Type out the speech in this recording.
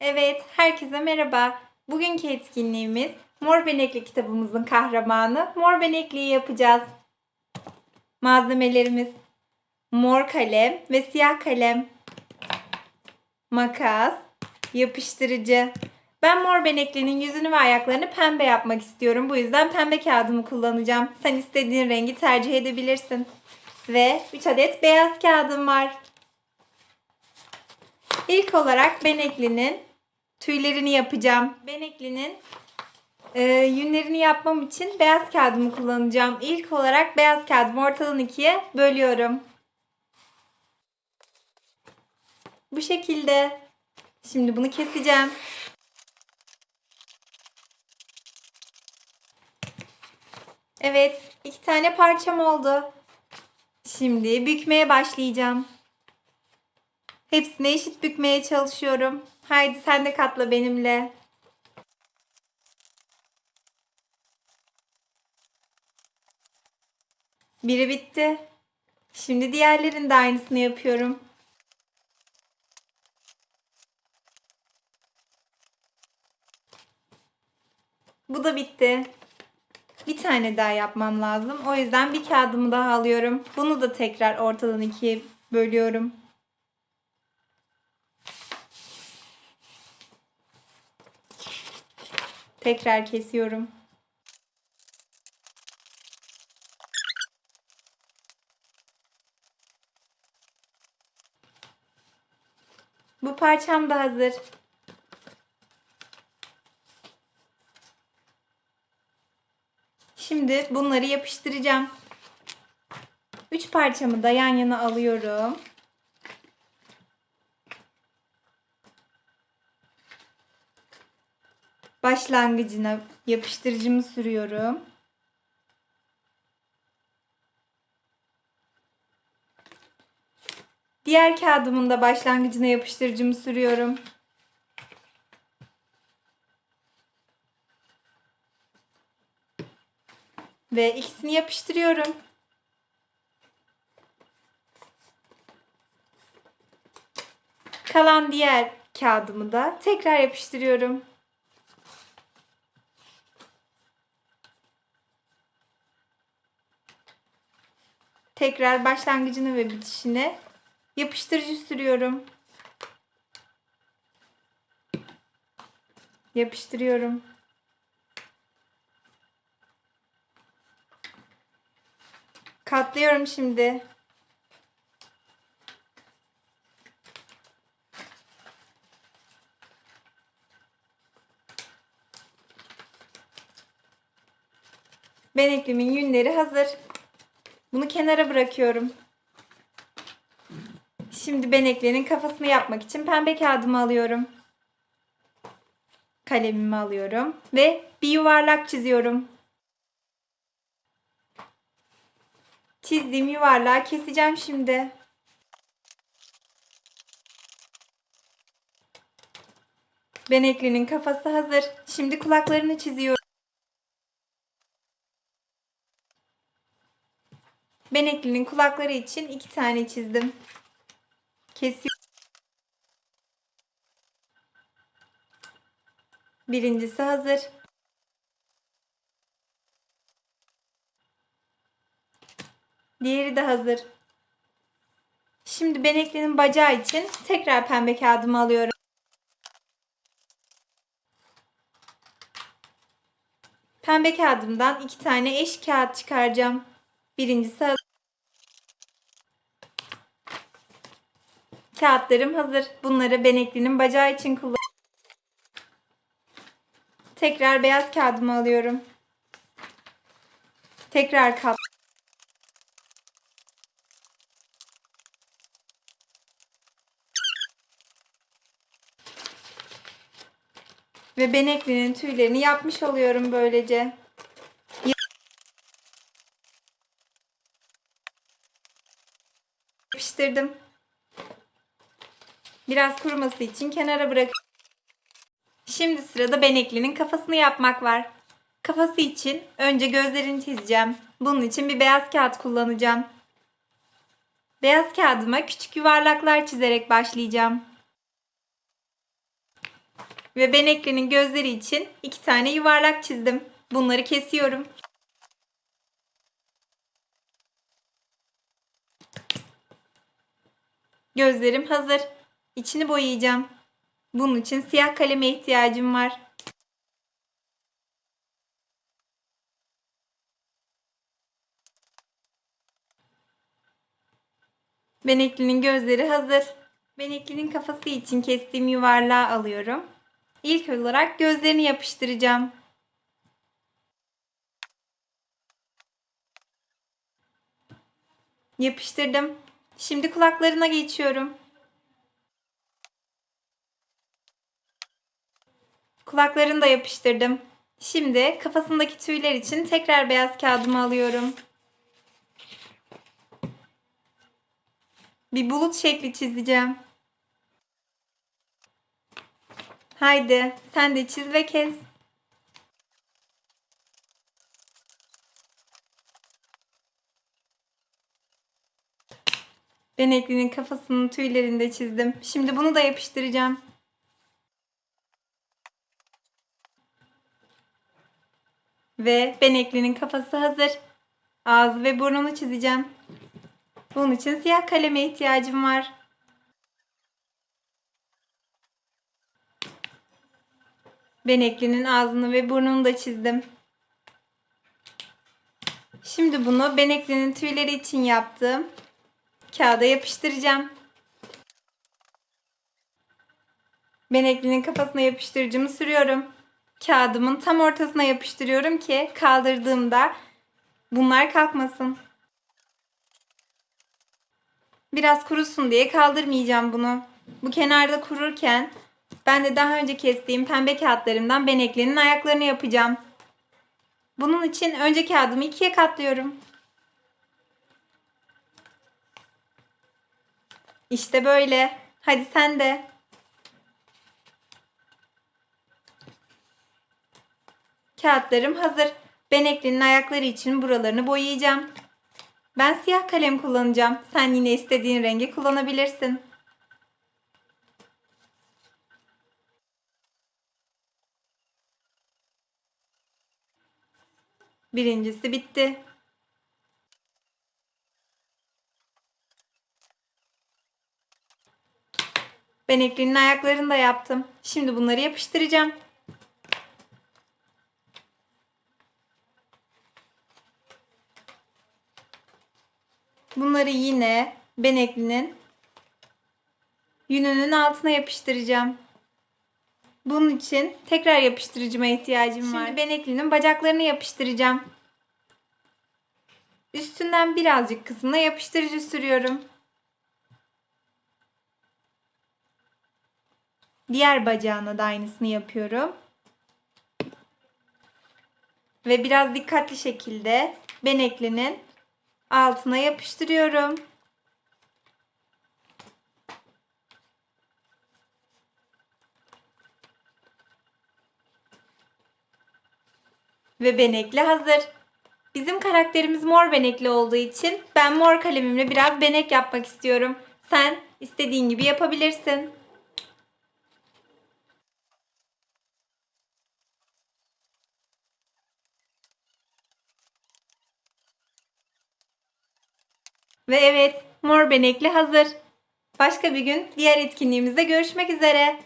Evet, herkese merhaba. Bugünkü etkinliğimiz Mor Benekli kitabımızın kahramanı Mor Benekli'yi yapacağız. Malzemelerimiz mor kalem ve siyah kalem, makas, yapıştırıcı. Ben Mor Benekli'nin yüzünü ve ayaklarını pembe yapmak istiyorum. Bu yüzden pembe kağıdımı kullanacağım. Sen istediğin rengi tercih edebilirsin. Ve 3 adet beyaz kağıdım var. İlk olarak Benekli'nin tüylerini yapacağım. Benekli'nin e, yünlerini yapmam için beyaz kağıdımı kullanacağım. İlk olarak beyaz kağıdımı ortadan ikiye bölüyorum. Bu şekilde. Şimdi bunu keseceğim. Evet, iki tane parçam oldu. Şimdi bükmeye başlayacağım. Hepsini eşit bükmeye çalışıyorum. Haydi sen de katla benimle. Biri bitti. Şimdi diğerlerinin de aynısını yapıyorum. Bu da bitti. Bir tane daha yapmam lazım. O yüzden bir kağıdımı daha alıyorum. Bunu da tekrar ortadan ikiye bölüyorum. Tekrar kesiyorum. Bu parçam da hazır. Şimdi bunları yapıştıracağım. Üç parçamı da yan yana alıyorum. Başlangıcına yapıştırıcımı sürüyorum. Diğer kağıdımın da başlangıcına yapıştırıcımı sürüyorum. Ve ikisini yapıştırıyorum. Kalan diğer kağıdımı da tekrar yapıştırıyorum. Tekrar başlangıcını ve bitişine yapıştırıcı sürüyorum. Yapıştırıyorum. Katlıyorum şimdi. Beneklimin yünleri hazır. Bunu kenara bırakıyorum. Şimdi beneklerin kafasını yapmak için pembe kağıdımı alıyorum. Kalemimi alıyorum ve bir yuvarlak çiziyorum. Çizdiğim yuvarlağı keseceğim şimdi. Benekli'nin kafası hazır. Şimdi kulaklarını çiziyorum. Benekli'nin kulakları için iki tane çizdim. Kesiyorum. Birincisi hazır. Diğeri de hazır. Şimdi Benekli'nin bacağı için tekrar pembe kağıdımı alıyorum. Pembe kağıdımdan iki tane eş kağıt çıkaracağım. Birincisi hazır. Kağıtlarım hazır. Bunları Benekli'nin bacağı için kullan. Tekrar beyaz kağıdımı alıyorum. Tekrar kat. Ve Benekli'nin tüylerini yapmış oluyorum böylece. Yapıştırdım. Biraz kuruması için kenara bırak. Şimdi sırada Benekli'nin kafasını yapmak var. Kafası için önce gözlerini çizeceğim. Bunun için bir beyaz kağıt kullanacağım. Beyaz kağıdıma küçük yuvarlaklar çizerek başlayacağım. Ve Benekli'nin gözleri için iki tane yuvarlak çizdim. Bunları kesiyorum. Gözlerim hazır. İçini boyayacağım. Bunun için siyah kaleme ihtiyacım var. Benekli'nin gözleri hazır. Benekli'nin kafası için kestiğim yuvarlağı alıyorum. İlk olarak gözlerini yapıştıracağım. Yapıştırdım. Şimdi kulaklarına geçiyorum. Kulaklarını da yapıştırdım. Şimdi kafasındaki tüyler için tekrar beyaz kağıdımı alıyorum. Bir bulut şekli çizeceğim. Haydi sen de çiz ve kes. Beneklinin kafasının tüylerini de çizdim. Şimdi bunu da yapıştıracağım. Ve Benekli'nin kafası hazır. Ağzı ve burnunu çizeceğim. Bunun için siyah kaleme ihtiyacım var. Benekli'nin ağzını ve burnunu da çizdim. Şimdi bunu Benekli'nin tüyleri için yaptım. Kağıda yapıştıracağım. Benekli'nin kafasına yapıştırıcımı sürüyorum. Kağıdımın tam ortasına yapıştırıyorum ki kaldırdığımda bunlar kalkmasın. Biraz kurusun diye kaldırmayacağım bunu. Bu kenarda kururken ben de daha önce kestiğim pembe kağıtlarımdan Benekli'nin ayaklarını yapacağım. Bunun için önce kağıdımı ikiye katlıyorum. İşte böyle. Hadi sen de. Kağıtlarım hazır. Benekli'nin ayakları için buralarını boyayacağım. Ben siyah kalem kullanacağım. Sen yine istediğin rengi kullanabilirsin. Birincisi bitti. Benekli'nin ayaklarını da yaptım. Şimdi bunları yapıştıracağım. Bunları yine Benekli'nin yününün altına yapıştıracağım. Bunun için tekrar yapıştırıcıma ihtiyacım var. Şimdi Benekli'nin bacaklarını yapıştıracağım. Üstünden birazcık kısmına yapıştırıcı sürüyorum. Diğer bacağına da aynısını yapıyorum. Ve biraz dikkatli şekilde Benekli'nin altına yapıştırıyorum. Ve benekli hazır. Bizim karakterimiz mor benekli olduğu için ben mor kalemimle biraz benek yapmak istiyorum. Sen istediğin gibi yapabilirsin. Ve evet, mor benekli hazır. Başka bir gün diğer etkinliğimizde görüşmek üzere.